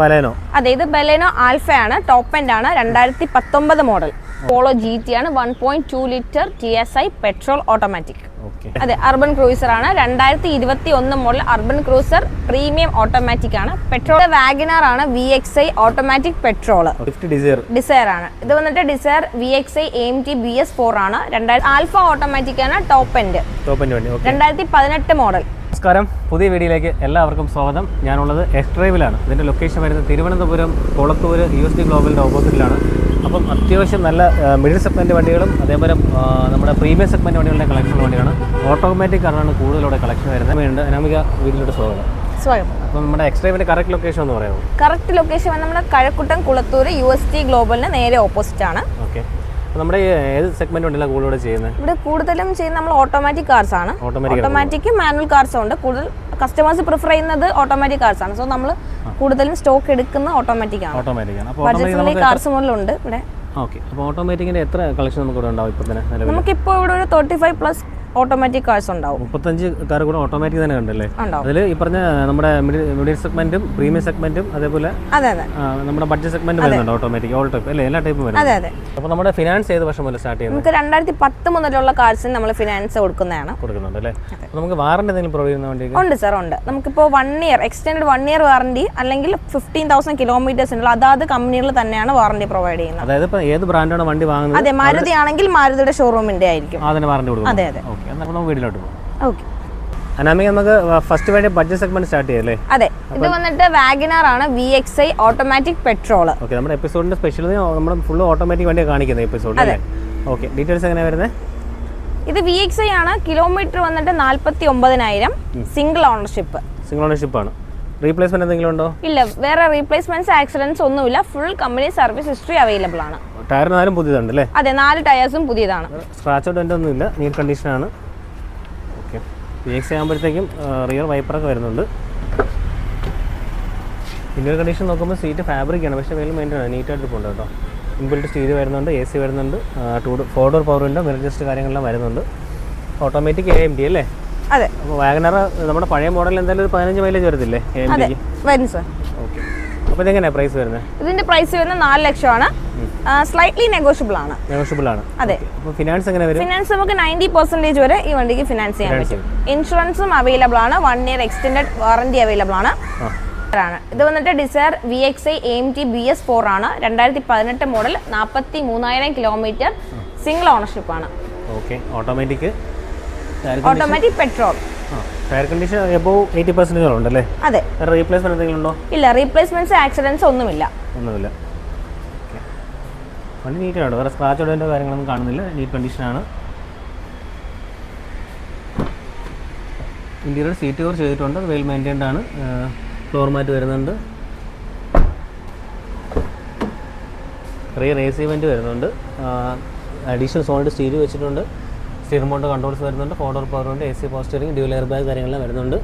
Baleno? അതെ ഇത് Baleno alpha ആണ് ടോപ്പ് എൻഡ് ആണ്. രണ്ടായിരത്തി പത്തൊമ്പത് മോഡൽ. പോളോ ജി ടി ആണ്. One point two litre T S I petrol automatic. അതെ അർബൻ ക്രൂസർ ആണ്. രണ്ടായിരത്തി ഇരുപത്തി ഒന്ന് model urban cruiser premium automatic ആണ്. പെട്രോൾ വാഗനർ ആണ്. V X I automatic petrol Dzire ആണ്. ഇത് വന്നിട്ട് Dzire V X I M T B S four ആണ്. രണ്ടായിരത്തി ആൽഫ ഓട്ടോമാറ്റിക് ആണ് ടോപ്പ് എൻഡ് രണ്ടായിരത്തി പതിനെട്ട് മോഡൽ. നമസ്കാരം. പുതിയ വീഡിയോയിലേക്ക് എല്ലാവർക്കും സ്വാഗതം. ഞാനുള്ളത് എസ് ഡ്രൈവിലാണ് ഇതിന്റെ ലൊക്കേഷൻ വരുന്നത് Thiruvananthapuram Kulathoor U S D ഗ്ലോബലിന്റെ ഓപ്പോസിറ്റിലാണ് അപ്പം അത്യാവശ്യം നല്ല മിഡിൽ സെഗ്മെന്റ് വണ്ടികളും അതേപോലെ നമ്മുടെ പ്രീമിയം സെഗ്മെന്റ് വണ്ടികളുടെ കളക്ഷൻ വണ്ടിയാണ് ഓട്ടോമാറ്റിക് കാറാണ് കൂടുതലൂടെ കളക്ഷൻ വരുന്നത്. വേണ്ട അനാമിക വീട്ടിലോട്ട് സ്വാഗതം. സ്വാഗതം. അപ്പം നമ്മുടെ കറക്റ്റ് ലൊക്കേഷൻ എന്ന് പറയാമോ? കറക്റ്റ് ലൊക്കേഷൻ നമ്മുടെ Kazhakkoottam Kulathoor U S T ഗ്ലോബലിന് നേരെ ഓപ്പോസിറ്റ് ആണ്. ഓക്കെ നമ്മുടെ ഏത് സെഗ്മെന്റ് ഉണ്ടല്ലോ കൂടുതൽ ചെയ്യുന്നത്? ഇവിടെ കൂടുതലും ചെയ്യുന്നത് നമ്മൾ ഓട്ടോമാറ്റിക് കാർസ് ആണ്. ഓട്ടോമാറ്റിക് മാനുവൽ കാർസും ഉണ്ട്. കൂടുതൽ കസ്റ്റമേഴ്സ് പ്രിഫർ ചെയ്യുന്നത് ഓട്ടോമാറ്റിക് കാർസ് ആണ്. സോ നമ്മൾ കൂടുതലും സ്റ്റോക്ക് എടുക്കുന്ന ഓട്ടോമാറ്റിക് ആണ്. ഓട്ടോമാറ്റിക് ആണ്. അപ്പോൾ കാർസ് ഉണ്ട് ഇവിടെ. ഓക്കെ അപ്പോൾ ഓട്ടോമാറ്റിക്കിന്റെ എത്ര കളക്ഷൻ നമുക്ക് ഇവിടെ ഉണ്ടാവും ഇപ്പോൾ തന്നെ നമുക്ക് നമുക്കിപ്പോൾ ഇവിടെ ഒരു thirty five plus automatic cars ഉണ്ടാവും. മുപ്പത്തഞ്ച് കാർ കൂടെ ഓട്ടോമാറ്റിക് തന്നെ കണ്ടല്ലേ? അതിൽ ഈ പറഞ്ഞ നമ്മുടെ മിഡിൽ സെഗ്മെന്റും പ്രീമിയം സെഗ്മെന്റും അതേപോലെ അതെ അതെ. നമ്മുടെ ബഡ്ജറ്റ് സെഗ്മെന്റ് വരുന്നുണ്ട് ഓട്ടോമാറ്റിക് ഓൾ ടൈപ്പ് അല്ലേ? എല്ലാ ടൈപ്പും വരുന്നത് അതെ അതെ. അപ്പോൾ നമ്മുടെ ഫിനാൻസ് ഏത് വർഷം മുതൽ സ്റ്റാർട്ട് ചെയ്യുന്നത്? നമുക്ക് രണ്ടായിരത്തി പത്ത് മുതലുള്ള കാർസിന് നമ്മൾ ഫിനാൻസ് കൊടുക്കുന്നതാണ്. കൊടുക്കുന്നുണ്ട് അല്ലേ? അപ്പോൾ നമുക്ക് വാറണ്ടി എന്തെങ്കിലും പ്രൊവൈഡ് ചെയ്യുന്ന വണ്ടിക്ക് ഉണ്ട് സാർ ഉണ്ട്. നമുക്കിപ്പോൾ one year extend one year warranty അല്ലെങ്കിൽ ഫിഫ്റ്റീൻ തൗസൻഡ് കിലോമീറ്റേഴ്സ് ഉള്ള അതാത് കമ്പനികളിൽ തന്നെയാണ് വാറണ്ടി പ്രൊവൈഡ് ചെയ്യുന്നത്. അതായത് ഏത് ബ്രാൻഡാണ് വണ്ടി വാങ്ങുന്നത്? അതെ മാരുതി ആണെങ്കിൽ മാരുതിയുടെ ഷോറൂമിന്റെ ആയിരിക്കും. അതെ അതെ. എന്നാൽ നമുക്ക് വീട്ടിലോട്ട് പോകാം ഓക്കെ. അനാമിക നമുക്ക് ഫസ്റ്റ് വേണ്ടി ബഡ്ജറ്റ് സെഗ്മെന്റ് സ്റ്റാർട്ട് ചെയ്യല്ലേ? അതെ. ഇത് വന്നിട്ട് വാഗനർ ആണ് V X I automatic petrol okay നമ്മുടെ എപ്പിസോഡിന്റെ സ്പെഷ്യൽ നമ്മൾ ഫുൾ ഓട്ടോമാറ്റിക് വണ്ടിയാണ് കാണിക്കുന്നത് എപ്പിസോഡ് അല്ലേ? ഓക്കെ ഡീറ്റെയിൽസ് എങ്ങനെയാണ് വരുന്നത് ഇത് വി എക്സ് ഐ ആണ്. കിലോമീറ്റർ വന്നിട്ട് നാൽപ്പത്തി ഒമ്പതിനായിരം സിംഗിൾ ഓണർഷിപ്പ് സിംഗിൾ ഓണർഷിപ്പ് ആണ്. റീപ്ലേസ്മെന്റ് എന്തെങ്കിലും ഉണ്ടോ? ഇല്ല വേറെ റീപ്ലേസ്മെന്റ്സ് ആക്സിഡൻസ് ഒന്നുമില്ല. Full company service history available ആണ്. ടയറിനാലും പുതിയതുണ്ട് അല്ലേ? അതെ നാല് ടയേഴ്സും പുതിയതാണ്. സ്ക്രാച്ച് ഔട്ട് ഒന്നും ഇല്ല നീറ്റ് കണ്ടീഷനാണ് ഓക്കെ പി എക്സ് ആകുമ്പോഴത്തേക്കും റിയർ വൈപ്പറൊക്കെ വരുന്നുണ്ട്. ഇന്നൊരു കണ്ടീഷൻ നോക്കുമ്പോൾ സീറ്റ് ഫാബ്രിക് ആണ് പക്ഷേ വെയിൽ മെയിന്റൈൻ ആണ്. നീറ്റായിട്ട് പോകുന്നത് കേട്ടോ. ഇൻബിൽറ്റ് സ്റ്റീരി വരുന്നുണ്ട് എ സി വരുന്നുണ്ട് two four door power window mirror just കാര്യങ്ങളെല്ലാം വരുന്നുണ്ട്. ഓട്ടോമാറ്റിക് എ എം ഡി അല്ലേ? അതെ. അപ്പോൾ വാഗനർ നമ്മുടെ പഴയ മോഡൽ എന്തായാലും ഒരു പതിനഞ്ച് മൈലേജ് വരത്തില്ലേ എ എം ഡി ഡിക്ക് വരും സർ ഓക്കെ അപ്പോൾ ഇതെങ്ങനെയാണ് പ്രൈസ് വരുന്നത്? ഇതിന്റെ പ്രൈസ് വരുന്നത് നാല് ലക്ഷമാണ്. സ്ലൈറ്റ്ലി നെഗോഷ്യബിൾ ആണ്. നെഗോഷ്യബിൾ ആണ്. അതെ. ഫിനാൻസ് എങ്ങനെ വരും? ഫിനാൻസ് നമുക്ക് നയന്റി പെർസെന്റേജ് വരെ ഈ വണ്ടിക്ക് ഫിനാൻസ് ചെയ്യാൻ പറ്റും. ഇൻഷുറൻസും അവൈലബിൾ ആണ്. One year extend warranty available ആണ്. ആണ്. ഇത് വന്നിട്ട് Dzire V X I M T B S four ആണ്. രണ്ടായിരത്തി പതിനെട്ട് മോഡൽ നാൽപ്പത്തി മൂന്നായിരം കിലോമീറ്റർ സിംഗിൾ ഓണർഷിപ്പ് ആണ് automatic automatic petrol tyre condition above eighty percentage ഉണ്ടല്ലേ? അതെ. റീപ്ലേസ്മെന്റ് എന്തെങ്കിലും ഉണ്ടോ? ഇല്ല. റീപ്ലേസ്മെന്റ്സ് ആക്സിഡൻസ് ഒന്നുമില്ല. ഒന്നുമില്ല. വണ്ടി നീറ്റാണ് വേറെ സ്ക്രാച്ച് ഉടേണ്ട കാര്യങ്ങളൊന്നും കാണുന്നില്ല. നീറ്റ് കണ്ടീഷനാണ് ഇന്റീരിയർ സീറ്റ് കവർ ചെയ്തിട്ടുണ്ട്. വെൽ മെയിന്റൈൻഡ് ആണ്. ഫ്ലോർ മാറ്റ് വരുന്നുണ്ട്. റിയർ എ സി വരുന്നുണ്ട്. അഡീഷണൽ സോണിന്റെ സ്റ്റീരിയോ വെച്ചിട്ടുണ്ട്. സ്റ്റിയറിംഗ് മോണ്ട് കൺട്രോൾസ് വരുന്നുണ്ട്. ഫോർഡോർ പവർ ഉണ്ട് A C power steering dual air bag കാര്യങ്ങളെല്ലാം വരുന്നുണ്ട്.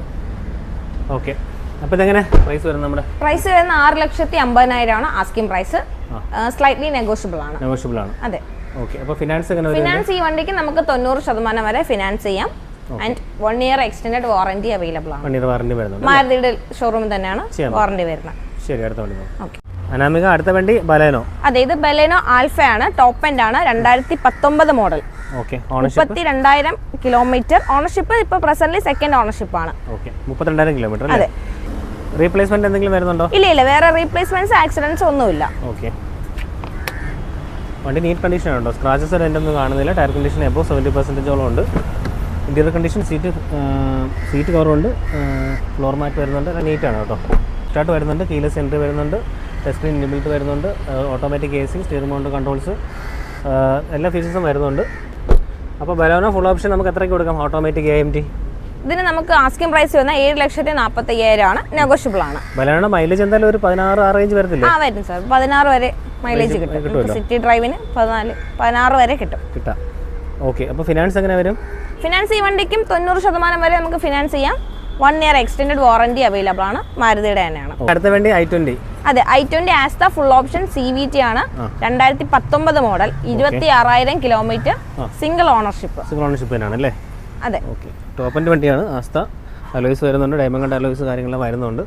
ഓക്കെ അപ്പോൾ ഇതെങ്ങനെ? പ്രൈസ് വരുന്നത് നമ്മുടെ? പ്രൈസ് വരുന്ന ആറ് ലക്ഷത്തി അമ്പതിനായിരമാണ് ആസ്കിംഗ് പ്രൈസ് സ്ലൈറ്റ്ലി നെഗോഷ്യബിൾ ആണ്. നെഗോഷ്യബിൾ ആണ്. അതെ. ഓക്കെ അപ്പോൾ ഫിനാൻസ് എങ്ങനെ ഫിനാൻസ് ഈ വണ്ടിക്ക് നമുക്ക് തൊണ്ണൂറ് ശതമാനം വരെ ഫിനാൻസ് ചെയ്യാം. And one year extend warranty available ആണ്. വാറന്റി വരുന്നുണ്ട് മാരുതിയുടെ ഷോറൂമിൽ തന്നെയാണ് വാറന്റി വരുന്നത്. ശരി അടുത്ത വണ്ടി ഓക്കെ അനാമിക അടുത്ത വണ്ടി ബലേനോ? അതെ ഇത് ബലേനോ ആൽഫ ആണ്. ടോപ്പ് എൻഡ് ആണ്. രണ്ടായിരത്തി പത്തൊമ്പത് മോഡൽ മുപ്പത്തി രണ്ടായിരം കിലോമീറ്റർ ഓണർഷിപ്പ് ഇപ്പൊ പ്രസന്റ് സെക്കൻഡ് ഓണർഷിപ്പ് ആണ്. കിലോമീറ്റർ അതെ. റീപ്ലേസ്മെന്റ് എന്തെങ്കിലും വരുന്നുണ്ടോ? ഇല്ല ഇല്ല വേറെ റീപ്ലേസ്മെന്റ്സ് ആക്സിഡന്റ്സ് ഒന്നുമില്ല. ഓക്കെ വണ്ടി നീറ്റ് കണ്ടീഷൻ ഉണ്ടോ സ്ക്രാച്ചസ് എന്റെ ഒന്നും കാണുന്നില്ല. ടയർ കണ്ടീഷൻ എബോ സെവന്റി പെർസെന്റേജോളം ഉണ്ട്. ഇന്റീരിയർ കണ്ടീഷൻ സീറ്റ് സീറ്റ് കവറുണ്ട് ഫ്ലോർ മാറ്റ് വരുന്നുണ്ട്. നീറ്റ് ആണ് കേട്ടോ. സ്റ്റാർട്ട് വരുന്നുണ്ട്. കീലസ് എൻട്രി വരുന്നുണ്ട്. ടച്ച് സ്ക്രീൻ ഇൻബിൽറ്റ് വരുന്നുണ്ട്. Automatic A C steering mount controls എല്ലാ ഫീച്ചേഴ്സും വരുന്നുണ്ട്. അപ്പോൾ ബലോന ഫുൾ ഓപ്ഷൻ നമുക്ക് എത്രയ്ക്ക് കൊടുക്കാം? ഓട്ടോമാറ്റിക് എ എം ടി ഇതിന് നമുക്ക് ആസ്കിംഗ് പ്രൈസ് വരുന്ന ഏഴ് ലക്ഷത്തി നാൽപ്പത്തി അയ്യായിരം ആണ്. നെഗോഷ്യബിൾ ആണ്. മലയാളം മൈലേജ് എന്തായാലും ഒരു പതിനാറ് ആ റേഞ്ച് വരത്തില്ല? ആ വരും സാർ പതിനാറ് വരെ മൈലേജ് കിട്ടും. സിറ്റി ഡ്രൈവിന് പതിനാല് പതിനാറ് വരെ കിട്ടും. കിട്ടാം. ഓക്കെ അപ്പോൾ ഫിനാൻസ് എങ്ങനെ വരും? ഫിനാൻസ് ഈ വണ്ടിക്കും തൊണ്ണൂറ് ശതമാനം വരെ നമുക്ക് ഫിനാൻസ് ചെയ്യാം. One year extend warranty available ആണ്. മാരുതിയുടെ തന്നെയാണ്. അടുത്ത വേണ്ടി ഐ ട്വന്റി അതെ I twenty Asta full option C V T ആണ്. രണ്ടായിരത്തി പത്തൊമ്പത് മോഡൽ ഇരുപത്തി ആറായിരം kilometre single ownership single ownership തന്നെയാണ് അല്ലേ? അതെ. ഓക്കെ. ടോപ്പിന്റെ വണ്ടിയാണ് ആസ്ത അലോയ്സ് വരുന്നുണ്ട്. ഡയമണ്ട് അലോയ്സ് കാര്യങ്ങളെല്ലാം വരുന്നുണ്ട്.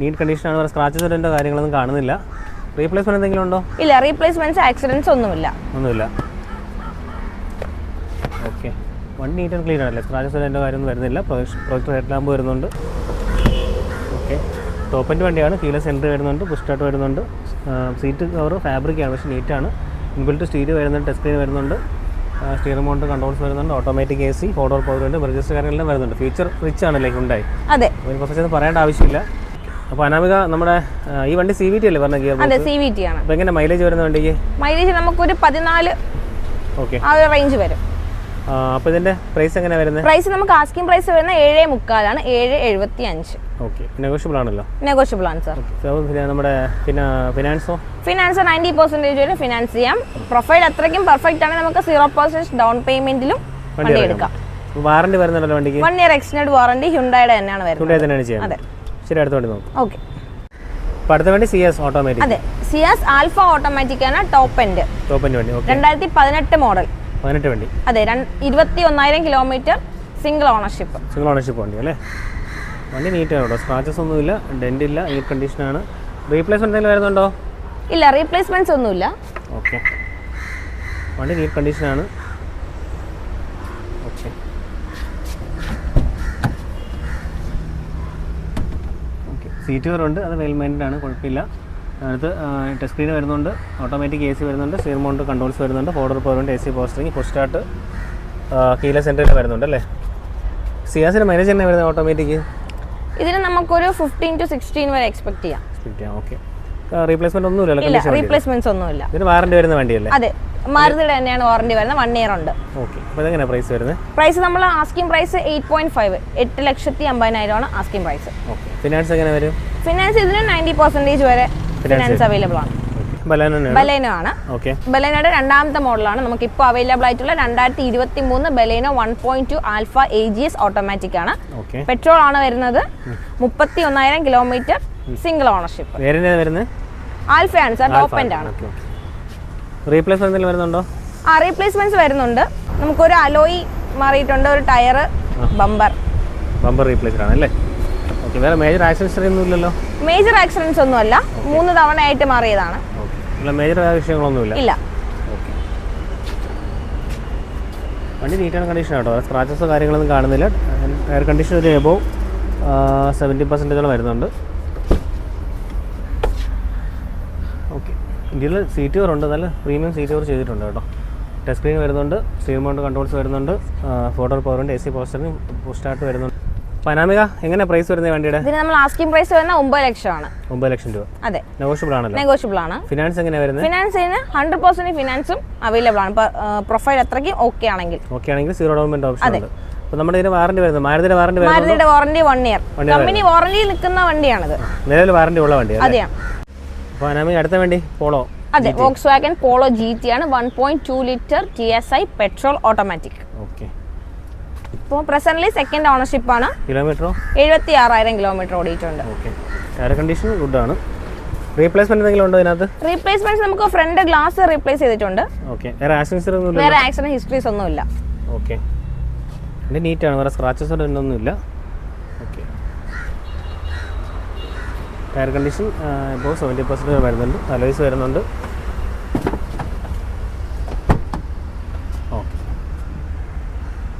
നീറ്റ് കണ്ടീഷനാണ് വേറെ സ്ക്രാച്ചസ് ഇതിന്റെ കാര്യങ്ങളൊന്നും കാണുന്നില്ല. റീപ്ലേസ്മെന്റ് എന്തെങ്കിലും ഉണ്ടോ? ഇല്ല റീപ്ലേസ്മെന്റ്സ് ആക്സിഡൻസ് ഒന്നുമില്ല. ഒന്നുമില്ല. ഓക്കെ. വണ്ടി നീറ്റ് ആൻഡ് ക്ലീൻ ആണല്ലേ? സ്ക്രാച്ചസ് അതിന്റെ കാര്യമൊന്നും വരുന്നില്ല. പ്രൊജക്ടർ ഹെഡ് ലാമ്പ് വരുന്നുണ്ട്. ഓക്കെ. ടോപ്പിന്റെ വണ്ടിയാണ്. കീല സെന്റർ വരുന്നുണ്ട്. പുഷ്ടാട്ട് വരുന്നുണ്ട്. സീറ്റ് കവർ ഫാബ്രിക്കാണ് പക്ഷേ നീറ്റാണ് ഇൻബിൽറ്റ് സ്റ്റീരിയോ വരുന്നുണ്ട്. ടച്ച് സ്ക്രീൻ വരുന്നുണ്ട്. സ്റ്റിയറിംഗ് മൗണ്ട് കൺട്രോൾസ് വരുന്നുണ്ട്. Automatic A C four door power ഉണ്ട്. ബ്രജസ് കാര്യങ്ങളെല്ലാം വരുന്നുണ്ട്. ഫീച്ചർ റിച്ച് ആണല്ലേ ഉണ്ടായി അതെ. അതിനെ കുറിച്ച് പറയേണ്ട ആവശ്യമില്ല. അപ്പൊ അനാമിക നമ്മുടെ ഈ വണ്ടി സി വി ടി അല്ലേ പറഞ്ഞ ഗിയർ അതെ സി വി ടി ആണ്. അപ്പോൾ എങ്ങനെ മൈലേജ് വരുന്ന വണ്ടിക്ക്? മൈലേജ് നമുക്കൊരു പതിനാല് ഓക്കെ ആ ഒരു റേഞ്ച് വരും. അപ്പോൾ ഇതിന്റെ പ്രൈസ് എങ്ങനെയാ വരുന്നത് പ്രൈസ് നമുക്ക് ആസ്കിംഗ് പ്രൈസ് വരുന്ന ഏഴ് മുക്കാലാണ് ഏഴ് എഴുപത്തി അഞ്ച് ഓക്കെ നെഗോഷ്യബിൾ ആണല്ലോ നെഗോഷ്യബിൾ ആണ് സാർ പിന്നെ നമ്മുടെ പിന്നെ ഫിനാൻസോ ഫിനാൻസ് നയന്റി പെർസെന്റേജ് വരെ ഫിനാൻസ് ചെയ്യാം. പ്രൊഫൈൽ അത്രയ്ക്കും പെർഫെക്റ്റ് ആണ്. നമുക്ക് സീറോ പെർസെന്റ് ഡൗൺ പേയ്മെന്റിലും വണ്ടി എടുക്കാം. വാറണ്ടി വരുന്നുണ്ടല്ലോ വണ്ടിക്ക്? വൺ ഇയർ എക്സ്റ്റൻഡ് വാറണ്ടി ഹ്യുണ്ടായുടെ തന്നെയാണ് വരുന്നത്. തന്നെയാണ് ചെയ്യുന്നത്. അതെ. ശരി അടുത്ത വണ്ടി നോക്കാം. ഓക്കെ അടുത്ത വണ്ടി ഓട്ടോമാറ്റിക് അതെ. സിയാസ് ആൽഫ ഓട്ടോമാറ്റിക് ആണ് ടോപ്പ് എൻഡ് ടോപ്പിന്റെ വണ്ടി. ഓക്കെ രണ്ടായിരത്തി പതിനെട്ട് മോഡൽ പതിനെട്ട് വണ്ടി. അതെ ഇരുപത്തി ഒന്നായിരം kilometre single ownership single ownership വണ്ടി അല്ലേ? വണ്ടി നീറ്റാണ് കേട്ടോ. സ്ക്രാച്ചസ് ഒന്നുമില്ല ഡെന്റ് ഇല്ല എയർ കണ്ടീഷനാണ് റീപ്ലേസ്മെന്റ് എന്തെങ്കിലും വരുന്നുണ്ടോ? ഇല്ല റീപ്ലേസ്മെന്റ്സ് ഒന്നുമില്ല. ഓക്കെ വണ്ടി നീറ്റ് കണ്ടീഷനാണ് ആണ്. ഓക്കെ സീറ്റ് കവറുണ്ട് അത് വെൽ മൈൻഡ് ആണ് കുഴപ്പമില്ല. അതിനകത്ത് ടച്ച് സ്ക്രീൻ വരുന്നുണ്ട് ഓട്ടോമാറ്റിക് എ സി വരുന്നുണ്ട് സീർ മൗണ്ട് കൺട്രോൾസ് വരുന്നുണ്ട് four door point A C power steering push start കീല സെന്ററിൽ വരുന്നുണ്ട് അല്ലേ? സിയാസിന്റെ മൈലേജ് തന്നെ വരുന്നത് ഓട്ടോമാറ്റിക് ഇതിന് നമുക്കൊരു ഫിഫ്റ്റീൻ ടു സിക്സ്റ്റീൻ വരെ എക്സ്പെക്ട് ചെയ്യാം. സ്പീഡ് ചെയ്യാം ഓക്കെ റീപ്ലേസ്മെന്റ് ഒന്നുമില്ല ഇല്ല റീപ്ലേസ്മെന്റ്സ് ഒന്നുമില്ല. ഇതിന് വാറണ്ടി വരുന്ന വണ്ടിയല്ലേ? അതെ മാരുതിയുടെ തന്നെയാണ് വാറണ്ടി വരുന്നത് വൺ ഇയർ ഉണ്ട്. ഓക്കെ അപ്പോൾ ഇതെങ്ങനെയാണ് പ്രൈസ് വരുന്നത് പ്രൈസ് നമ്മൾ asking price eight point five എട്ട് ലക്ഷത്തി അമ്പതിനായിരമാണ് ആസ്കിംഗ് പ്രൈസ് ഓക്കെ ഫിനാൻസ് എങ്ങനെ വരും? ഫിനാൻസ് ഇതിന് നയന്റി പെർസെന്റേജ് വരെ ഫിനാൻസ് അവൈലബിൾ ആണ്. ബലാന ആണ്. ബലേനോയുടെ രണ്ടാമത്തെ മോഡലാണ്. നമുക്ക് ഇപ്പോൾ അവൈലബിൾ ആയിട്ടുള്ള രണ്ടായിരത്തി ഇരുപത്തി മൂന്ന് Baleno one point two Alpha A G S automatic ആണ് പെട്രോൾ ആണ് വരുന്നത് മുപ്പത്തി ഒന്നായിരം കിലോമീറ്റർ സിംഗിൾ ഓണർഷിപ്പ് വരുന്നത്? ആൽഫയാണ് സാർ ടോപ്പ് എൻഡ് ആണ്. റീപ്ലേസ്മെന്റ് വരുന്നുണ്ടോ? ആ റീപ്ലേസ്മെന്റ്സ് വരുന്നുണ്ട്. നമുക്കൊരു അലോയി മാറിയിട്ടുണ്ട് ഒരു ടയർ ബമ്പർ ബമ്പർ റീപ്ലേസ്ഡ് ആണ് അല്ലേ? ഓക്കെ വേറെ മേജർ ആക്സിഡൻസ് ഒന്നും ഇല്ലല്ലോ. മേജർ ആക്സിഡൻസ് ഒന്നുമല്ല. മൂന്ന് തവണ ആയിട്ട് മാറിയതാണ് മേജർ വിഷയങ്ങളൊന്നുമില്ല. ഇല്ല. വണ്ടി നീറ്റാണ് കണ്ടീഷൻ കേട്ടോ സ്ക്രാച്ചസ് കാര്യങ്ങളൊന്നും കാണുന്നില്ല. എയർ കണ്ടീഷൻ ഒരു എബോവ് സെവന്റി പെർസെന്റേജോളം വരുന്നുണ്ട്. ഓക്കെ ഇന്ത്യയിൽ സീറ്റ് കവറുണ്ട് നല്ല പ്രീമിയം സീറ്റ് കവർ ചെയ്തിട്ടുണ്ട് കേട്ടോ. ടച്ച് സ്ക്രീൻ വരുന്നുണ്ട്. സ്ക്രീൻ മൗണ്ട് കൺട്രോൾസ് വരുന്നുണ്ട്. ഫോട്ടോ ഉണ്ട് എ സി പോസ്റ്ററിന് സ്റ്റാർട്ട് വരുന്നുണ്ട്. പനാമിക എങ്ങനെ പ്രൈസ് വരുന്നത് വണ്ടിയുടെ? ഇതിന് നമ്മൾ ആസ്കിംഗ് പ്രൈസ് വരുന്ന ഒമ്പത് ലക്ഷമാണ്. ഒമ്പത് ലക്ഷം രൂപ. അതെ. നെഗോഷ്യബിൾ ആണല്ലോ. നെഗോഷ്യബിൾ ആണ്. ഫിനാൻസ് എങ്ങനെ വരുന്നത് ഫിനാൻസിന് ഹൺഡ്രഡ് പെർസെന്റ് ഫിനാൻസും അവൈലബിൾ ആണ്. പ്രൊഫൈൽ അത്രയ്ക്ക് ഓക്കെ ആണെങ്കിൽ. ഓക്കെ ആണെങ്കിൽ സീറോ ഡൗൺ പേയ്മെന്റ് ഓപ്ഷൻ ഉണ്ട്. അപ്പോൾ നമ്മുടെ ഇതിന് വാറണ്ടി വരുന്നത് മാരുതിയുടെ വാറണ്ടി വരുന്നത്? മാരുതിയുടെ warranty one year company warranty നിൽക്കുന്ന വണ്ടിയാണിത്. നിലവിൽ വാറണ്ടി ഉള്ള വണ്ടിയാണ് അതെ അപ്പോൾ അനാമി അടുത്ത വണ്ടി പോളോ. അതെ Volkswagen Polo G T ആണ്. One point two litre T S I petrol automatic okay ഇപ്പോൾ പ്രസന്റ്ലി സെക്കൻഡ് ഓണർഷിപ്പ് ആണ്. കിലോമീറ്ററോ എഴുപത്തി ആറായിരം കിലോമീറ്റർ ഓടിയിട്ടുണ്ട്. ഓക്കേ എയർ കണ്ടീഷൻ ഗുഡ് ആണ്. റീപ്ലേസ്മെന്റ് എന്തെങ്കിലും ഉണ്ടോ ഇതിനകത്ത്? റീപ്ലേസ്മെന്റ് നമുക്ക് ഫ്രണ്ട് ഗ്ലാസ് റീപ്ലേസ് ചെയ്തിട്ടുണ്ട്. ഓക്കേ വേറെ ആക്സിഡൻസ് ഒന്നുമില്ല വേറെ ആക്സിഡന്റ് ഹിസ്റ്ററീസ് ഒന്നും ഇല്ല. ഓക്കേ ഇതിന്റെ നീറ്റ് ആണ്. വേറെ സ്ക്രാച്ചസ് ഒന്നും ഇല്ല. ഓക്കേ എയർ കണ്ടീഷൻ ഇപ്പോൾ സെവന്റി പെർസെന്റ് വരുന്നുണ്ട്. അലോയ്സ് വരുന്നുണ്ട്.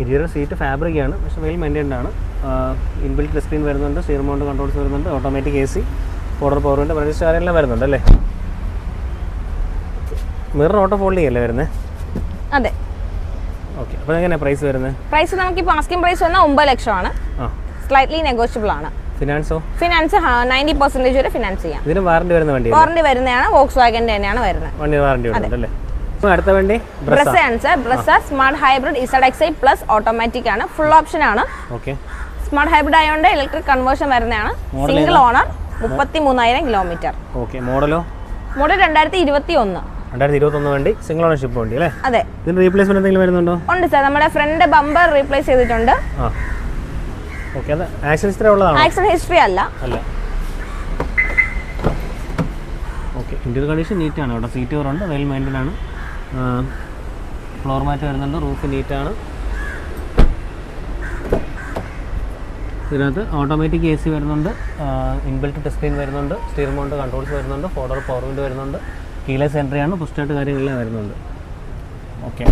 ഇന്റീരിയർ സീറ്റ് ഫാബ്രിക് ആണ്. പക്ഷേ വെൽ മെയിന്റൈൻഡ് ആണ്. ഇൻബിൽറ്റ് സ്ക്രീൻ വരുന്നുണ്ട് സ്റ്റീർ മൗണ്ട് കൺട്രോൾസ് വരുന്നുണ്ട് ഓട്ടോമാറ്റിക് എ സി ഓർഡർ പവറിന്റെ പ്രൈസ് എല്ലാം വരുന്നുണ്ട് അല്ലേ? മിറർ ഓട്ടോ ഫോൾഡിംഗ് അല്ലേ വരുന്നത് അതെ. ഓക്കെ അപ്പോൾ എങ്ങനെയാണ് പ്രൈസ് വരുന്നത് പ്രൈസ് നമുക്ക് ഇപ്പോൾ ആസ്കിംഗ് പ്രൈസ് വന്നാൽ ഒമ്പത് ലക്ഷമാണ് സ്ലൈറ്റ്ലി നെഗോഷ്യബിൾ ആണ്. ഫിനാൻസോ ഫിനാൻസ് നയന്റി പെർസെന്റേജ് വരെ ഫിനാൻസ് ചെയ്യാം. ഇതിന് വാറണ്ടി വരുന്ന വണ്ടി വാറണ്ടി വരുന്നതാണ് വോക്സ് വാഗന്റെ തന്നെയാണ് വരുന്നത്. വണ്ടി വാറണ്ടി വരുന്നുണ്ട് അല്ലേ? അടുത്ത വണ്ടി ബ്രസ് ആണ് sir Brezza smart hybrid Z X I plus automatic ആണ്. ഫുൾ ഓപ്ഷൻ ആണ്. ഓക്കെ സ്മാർട്ട് ഹൈബ്രിഡ് ആയതുകൊണ്ട് ഇലക്ട്രിക് കൺവേർഷൻ വരുന്നതാണ്. സിംഗിൾ ഓണർ മുപ്പത്തി മൂന്നായിരം കിലോമീറ്റർ ഓക്കെ മോഡലോ മോഡൽ രണ്ടായിരത്തി ഇരുപത്തി ഒന്ന് രണ്ടായിരത്തി ഇരുപത്തൊന്ന് വണ്ടി സിംഗിൾ ഓണർഷിപ്പ് വണ്ടി അല്ലേ? അതെ. ഇതിന് റീപ്ലേസ്മെന്റ് എന്തെങ്കിലും വരുന്നുണ്ടോ? ഉണ്ട് സാർ നമ്മുടെ ഫ്രണ്ട് ബമ്പർ റീപ്ലേസ് ചെയ്തിട്ടുണ്ട്. ആ. ഓക്കെ അത് ആക്ഷൻ ഹിസ്റ്ററി ഉള്ളതാണോ? ആക്സിഡന്റ് ഹിസ്റ്ററി അല്ല. അല്ല. ഓക്കെ ഇന്റീരിയർ കണ്ടീഷൻ നീറ്റാണ് ഇവിടെ സീറ്റ് കവറുണ്ട് വെൽ മെയിന്റഡ് ആണ്. ഫ്ലോർ മാറ്റ് വരുന്നുണ്ട് റൂഫ് നീറ്റാണ് ഇതിനകത്ത് ഓട്ടോമാറ്റിക് എ സി വരുന്നുണ്ട് ഇൻബിൽറ്റ് ടച്ച് സ്ക്രീൻ വരുന്നുണ്ട് സ്റ്റീർ മൗണ്ട് കൺട്രോൾസ് വരുന്നുണ്ട് ഫോർഡർ പവർ വിൻഡ് വരുന്നുണ്ട് കീലെസ് എൻട്രി ആണ് പുസ്റ്റായിട്ട് കാര്യങ്ങളെല്ലാം വരുന്നുണ്ട്. ഓക്കെ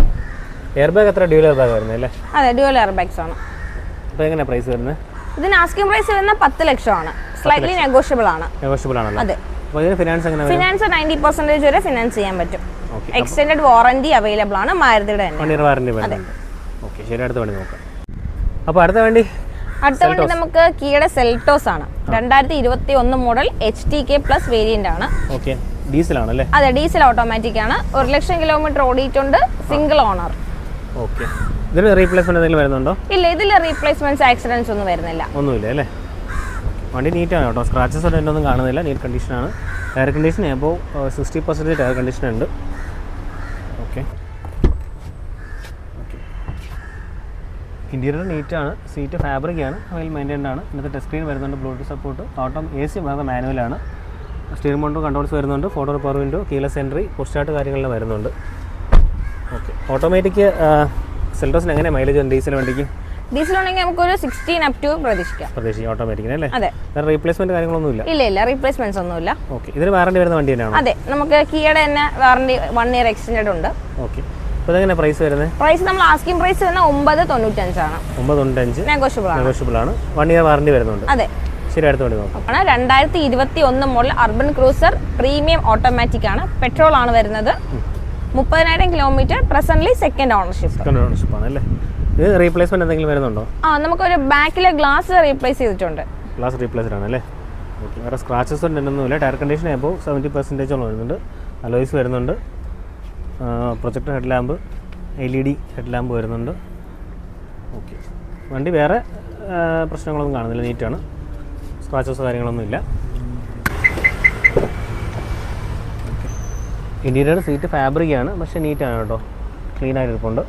എയർ ബാഗ് എത്ര ഡ്യൂൽ എയർ ബാഗ് വരുന്നത് അല്ലേ? അതെ ഡ്യൂൽ എയർ ബാഗ്സ് ആണ്. അപ്പോൾ എങ്ങനെയാണ് പ്രൈസ് വരുന്നത് ഇതിന് ആസ്കിംഗ് പ്രൈസ് വരുന്ന പത്ത് ലക്ഷമാണ്. സ്ലൈറ്റ്ലി നെഗോഷ്യബിൾ ആണ്. നെഗോഷ്യബിൾ ആണല്ലോ? അതെ. അപ്പോൾ ഇതിന് ഫിനാൻസ് എങ്ങനെ വരും? ഫിനാൻസ് നയന്റി പെർസെന്റേജ് വരെ ഫിനാൻസ് ചെയ്യാൻ പറ്റും. എക്സ്റ്റൻഡ് വാറന്റി അവൈലബിൾ ആണ് മാരുതിയുടെ തന്നെ. ഓക്കെ ശരി അടുത്ത വണ്ടി നോക്കാം. അപ്പോൾ അടുത്ത വണ്ടി? അടുത്ത വണ്ടി നമുക്ക് കിയുടെ സെൽറ്റോസ് ആണ്. രണ്ടായിരത്തി ഇരുപത്തി ഒന്ന് model H T K plus variant ആണ് ഡീസൽ ആണല്ലേ? അതെ ഡീസൽ ഓട്ടോമാറ്റിക് ആണ്. ഒരു ലക്ഷം കിലോമീറ്റർ ഓടിയിട്ടുണ്ട് സിംഗിൾ ഓണർ ഓക്കെ ഇതിന് റീപ്ലേസ്മെന്റ് എന്തെങ്കിലും വരുന്നുണ്ടോ? ഇല്ല ഇതിൽ റീപ്ലേസ്മെന്റ്സ് ആക്സിഡന്റ്സ് ഒന്നും വരുന്നില്ല. ഒന്നുമില്ല അല്ലേ? വണ്ടി നീറ്റാണ് കേട്ടോ. സ്ക്രാച്ചസ് ഒന്നും ഒന്നും കാണുന്നില്ല നീറ്റ് കണ്ടീഷനാണ് tyre condition above sixty percentage tyre condition ഉണ്ട്. ഓക്കെ ഇന്റീരിയർ നീറ്റാണ് സീറ്റ് ഫാബ്രിക് ആണ്. വെൽ മെയിന്റൈൻഡ് ആണ്. ഇന്നത്തെ ടച്ച് സ്ക്രീൻ വരുന്നുണ്ട്. ബ്ലൂടൂത്ത് സപ്പോർട്ട് ഓട്ടം എ സി ഭാഗം മാനുവലാണ് സ്റ്റീറിംഗ് മൗണ്ടും കൺട്രോൾസ് വരുന്നുണ്ട്. Photo power window keyless entry പുസ്റ്റായിട്ട് കാര്യങ്ങളിൽ വരുന്നുണ്ട്. ഓക്കെ ഓട്ടോമാറ്റിക് സെൽറ്റോസിന് എങ്ങനെ മൈലേജ് ഉണ്ട്? ഡീസൽ വണ്ടിക്ക്? ഡീസൽ ഉണ്ടെങ്കിൽ നമുക്കൊരു സിക്സ്റ്റീൻ അപ് ടു പ്രതീക്ഷിക്കാം. പ്രതീക്ഷിക്കാം ഓട്ടോമാറ്റിക്കിന് അല്ലേ? അതെ. റീപ്ലേസ്മെന്റ് കാര്യങ്ങളൊന്നും കാര്യങ്ങളൊന്നുമില്ല ഇല്ല ഇല്ല റീപ്ലേസ്മെന്റ്സ് ഒന്നുമില്ല. ഓക്കെ ഇതിന് വാറണ്ടി വരുന്ന വണ്ടി തന്നെയാണ്? അതെ നമുക്ക് കിയുടെ തന്നെ വാറണ്ടി വൺ ഇയർ എക്സ്റ്റൻഡ് ഉണ്ട്. ഓക്കെ പ്രൈസ് വരുന്നത്? പ്രൈസ് നമ്മൾ ആസ്കിംഗ് പ്രൈസ് വരുന്ന ഒമ്പത് തൊണ്ണൂറ്റഞ്ചാണ് ഒമ്പത് തൊണ്ണൂറ്റഞ്ച് നെഗോഷ്യബിൾ ആണ്. നെഗോഷ്യബിൾ ആണ്. വൺ ഇയർ വാറണ്ടി വരുന്നുണ്ട്. അതെ. ശരി അടുത്ത വണ്ടി നോക്കാം. രണ്ടായിരത്തി ഇരുപത്തി ഒന്ന് model urban cruiser premium automatic ആണ്. പെട്രോൾ ആണ് വരുന്നത്. മുപ്പതിനായിരം kilometre presently second ownership ownership ആണ് അല്ലേ? ഇത് റീപ്ലേസ്മെന്റ് എന്തെങ്കിലും വരുന്നുണ്ടോ? ആ നമുക്കൊരു ബാക്കിലെ ഗ്ലാസ് റീപ്ലേസ് ചെയ്തിട്ടുണ്ട്. ഗ്ലാസ് റീപ്ലേസ്ഡ് ആണ് അല്ലേ? ഓക്കെ വേറെ സ്ക്രാച്ചസ് ഒന്നുമില്ല ടയർ കണ്ടീഷൻ ആയപ്പോൾ സെവന്റി പെർസെന്റേജോളം വരുന്നുണ്ട്. അലോയ്സ് വരുന്നുണ്ട്. Projector head lamp L E D head lamp വരുന്നുണ്ട്. ഓക്കെ വണ്ടി വേറെ പ്രശ്നങ്ങളൊന്നും കാണുന്നില്ല. നീറ്റാണ് സ്ക്രാച്ചസ് കാര്യങ്ങളൊന്നുമില്ല ഇന്റീരിയർ സീറ്റ് ഫാബ്രിക് ആണ്. പക്ഷേ നീറ്റാണ് കേട്ടോ. ക്ലീൻ ആയിട്ട് ഇരിപ്പുണ്ട്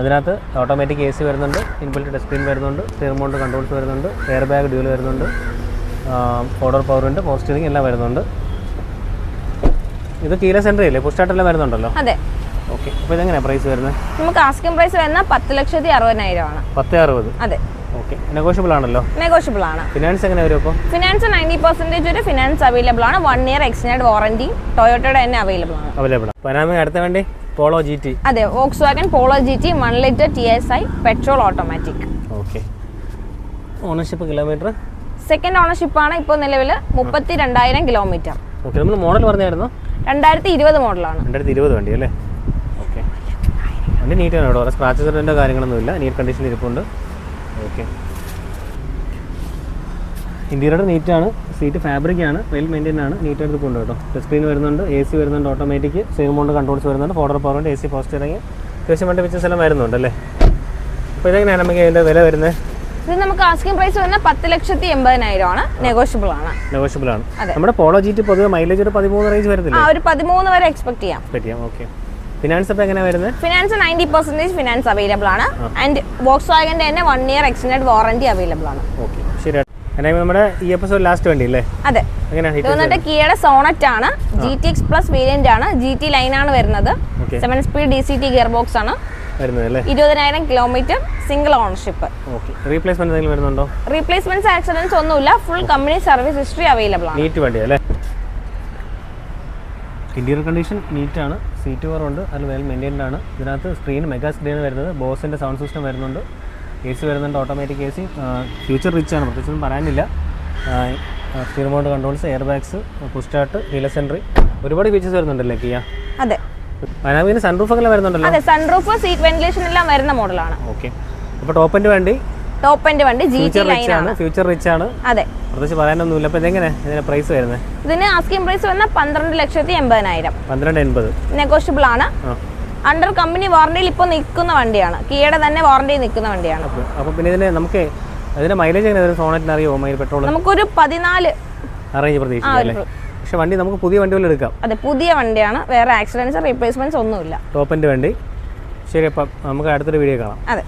ഇതിനകത്ത് ഓട്ടോമാറ്റിക് എ സി വരുന്നുണ്ട് ഇൻബിൽറ്റ് ടച്ച് സ്ക്രീൻ വരുന്നുണ്ട് സ്റ്റിയറിംഗ് മൗണ്ട് കൺട്രോൾസ് വരുന്നുണ്ട് എയർ ബാഗ് ഡ്യൂൽ വരുന്നുണ്ട് ഫോർഡർ പവർ ഉണ്ട് പവർ സ്റ്റിയറിംഗ് എല്ലാം വരുന്നുണ്ട്. ഇത് കീല സെന്റർ അല്ലേ? പുഷ്ടാട്ടെല്ലാം വരുന്നുണ്ടല്ലോ? അതെ. ഓക്കെ അപ്പോൾ ഇതെങ്ങനെയാണ് പ്രൈസ് വരുന്നത്? നമുക്ക് ആസ്കിംഗ് പ്രൈസ് വരുന്ന പത്ത് ലക്ഷത്തി അറുപതിനായിരം ആണ് പത്ത് അറുപത് അതെ. ഓക്കെ നെഗോഷ്യബിൾ ആണല്ലോ? നെഗോഷ്യബിൾ ആണ്. ഫിനാൻസ് എങ്ങനെ വരും അപ്പോൾ ഫിനാൻസ് നയന്റി പെർസെന്റേജ് വരെ ഫിനാൻസ് അവൈലബിൾ ആണ്. വൺ ഇയർ എക്സ്റ്റൻഡ് വാറന്റി ടൊയോട്ടയുടെ തന്നെ അവൈലബിൾ ആണ്. അവൈലബിൾ ആണ്. പനാമ അടുത്ത വേണ്ടി? Polo G T? അതെ Volkswagen Polo G T one litre T S I petrol automatic okay. Ownership kilometre second ownership ആണ് ഇപ്പോൾ നിലവിൽ മുപ്പത്തി രണ്ടായിരം കിലോമീറ്റർ ഓക്കെ നമ്മൾ മോഡൽ പറഞ്ഞായിരുന്നു? രണ്ടായിരത്തി ഇരുപത് മോഡലാണ്. രണ്ടായിരത്തി ഇരുപത് വണ്ടി അല്ലേ? ഓക്കെ. വണ്ടി നീറ്റാണ് കേട്ടോ. സ്ക്രാച്ചസിന്റെ കാര്യങ്ങളൊന്നുമില്ല. നീറ്റ് കണ്ടീഷൻ ഇരിപ്പുണ്ട്. ഓക്കെ. ഇന്റീരിയർ നീറ്റാണ് സീറ്റ് ഫാബ്രിക് ആണ്. വെൽ മെയിന്റൈൻ ആണ്. നീറ്റ് എടുത്തിട്ടുണ്ട് കേട്ടോ ടച്ച് സ്ക്രീൻ വരുന്നുണ്ട് എ സി വരുന്നുണ്ട് ഓട്ടോമാറ്റിക് സെയിം മോണ്ട് കൺട്രോൾസ് വരുന്നുണ്ട്. ഫോർഡർ പവർ ഉണ്ട് എ സി പോസ്റ്റ് ഇറങ്ങി. അത്യാവശ്യം വേണ്ട ഫീച്ചേഴ്സ് എല്ലാം വരുന്നുണ്ട് അല്ലേ? അപ്പോൾ ഇതെങ്ങനെയാണ് നമുക്ക് ഇതിന്റെ വില വരുന്നത്? ഇത് നമുക്ക് ആസ്കിംഗ് പ്രൈസ് വരുന്നത് പത്ത് ലക്ഷത്തി എൺപതിനായിരം ആണ്. നെഗോഷ്യബിൾ ആണ്. നെഗോഷ്യബിൾ ആണ് നമ്മുടെ പോളോ ജീറ്റ് പൊതുവെ മൈലേജ് ഒരു പതിമൂന്ന് റേഞ്ച് വരുന്നില്ല ഒരു പതിമൂന്ന് വരെ എക്സ്പെക്ട് ചെയ്യാം. ചെയ്യാം ഓക്കെ ഫിനാൻസ് അപ്പോൾ എങ്ങനെ വരുന്നത്? Finance ninety percentage finance available ആണ്. ആൻഡ് വോക്സ് വാഗന്റെ തന്നെ one year extend warranty available ആണ്. ഓക്കെ ശരി നമ്മുടെ ഈ എപ്പിസോഡ് ലാസ്റ്റ് വണ്ടി അല്ലേ അതെ വന്നിട്ട് കിയയുടെ സോണറ്റ് ആണ്. G T X plus variant ആണ്. ജി ടി ലൈൻ ആണ് വരുന്നത്. Seven speed D C T gear box ആണ്. ഇരുപതിനായിരം കിലോമീറ്റർ സിംഗിൾ ഓണർഷിപ്പ് റീപ്ലേസ്മെന്റ് വരുന്നുണ്ടോ? റീപ്ലേസ്മെന്റ്സ് ആക്സിഡൻസ് ഒന്നുമില്ല. Full company service history available ആണ്. നീറ്റ് വണ്ടി അല്ലേ? ഇന്റീരിയർ കണ്ടീഷൻ നീറ്റാണ് സീറ്റ് കുറവുണ്ട് അത് വെൽ മെയിന്റൈൻഡ് ആണ്. ഇതിനകത്ത് സ്ക്രീൻ മെഗാ സ്ക്രീൻ വരുന്നത്. ബോസിന്റെ സൗണ്ട് സിസ്റ്റം വരുന്നുണ്ട്. എ സി വരുന്നുണ്ട് automatic A C future rich ആണ്. പ്രത്യേകിച്ചൊന്നും പറയാനില്ല. Steer mount controls air bags push start keyless entry ഒരുപാട് ഫീച്ചേഴ്സ് വരുന്നുണ്ടല്ലേ കിയ? അതെ. വനാമിന് സൺറൂഫ് ഒക്കെ വരുന്നുണ്ടല്ലോ? അതെ സൺറൂഫ് സീറ്റ് വെന്റിലേഷൻ എല്ലാം വരുന്ന മോഡലാണ് ഓക്കെ അപ്പോൾ ടോപ്പ് എൻഡ് വണ്ടി? ടോപ്പ് എൻഡ് വണ്ടി ജി ടി ലൈൻ ആണ് ഫ്യൂച്ചർ റിച്ച് ആണ്. അതെ. പ്രത്യേകിച്ച് പറയാനൊന്നുമില്ല. അപ്പോൾ ഇതെങ്ങനെ? ഇതിന്റെ പ്രൈസ് വരുന്നത് ഇതിന് ആസ്കിംഗ് പ്രൈസ് വന്ന പന്ത്രണ്ട് ലക്ഷത്തി എൺപതിനായിരം. പന്ത്രണ്ട് എൺപത്. നെഗോഷ്യബിൾ ആണ്. അണ്ടർ കമ്പനി വാറണ്ടിയിൽ ഇപ്പോൾ നിൽക്കുന്ന വണ്ടിയാണ്. കിയയുടെ തന്നെ വാറണ്ടിയിൽ നിൽക്കുന്ന വണ്ടിയാണ്. അപ്പോൾ പിന്നെ ഇതിന് നമുക്ക് അതിന്റെ മൈലേജ് എങ്ങനെ? സോണറ്റിന് അറിയോ മൈൽ പെട്രോൾ നമുക്കൊരു പതിനാല് അറേഞ്ച് പ്രതീക്ഷിക്കാം പക്ഷെ വണ്ടി നമുക്ക് പുതിയ വണ്ടി വല്ല എടുക്കാം. അതെ പുതിയ വണ്ടിയാണ്. വേറെ ആക്സിഡൻസ് റീപ്ലേസ്മെന്റ്സ് ഒന്നുമില്ല. ടോപ്പിന്റെ വണ്ടി. ശരി അപ്പം നമുക്ക് അടുത്തൊരു വീഡിയോ കാണാം. അതെ.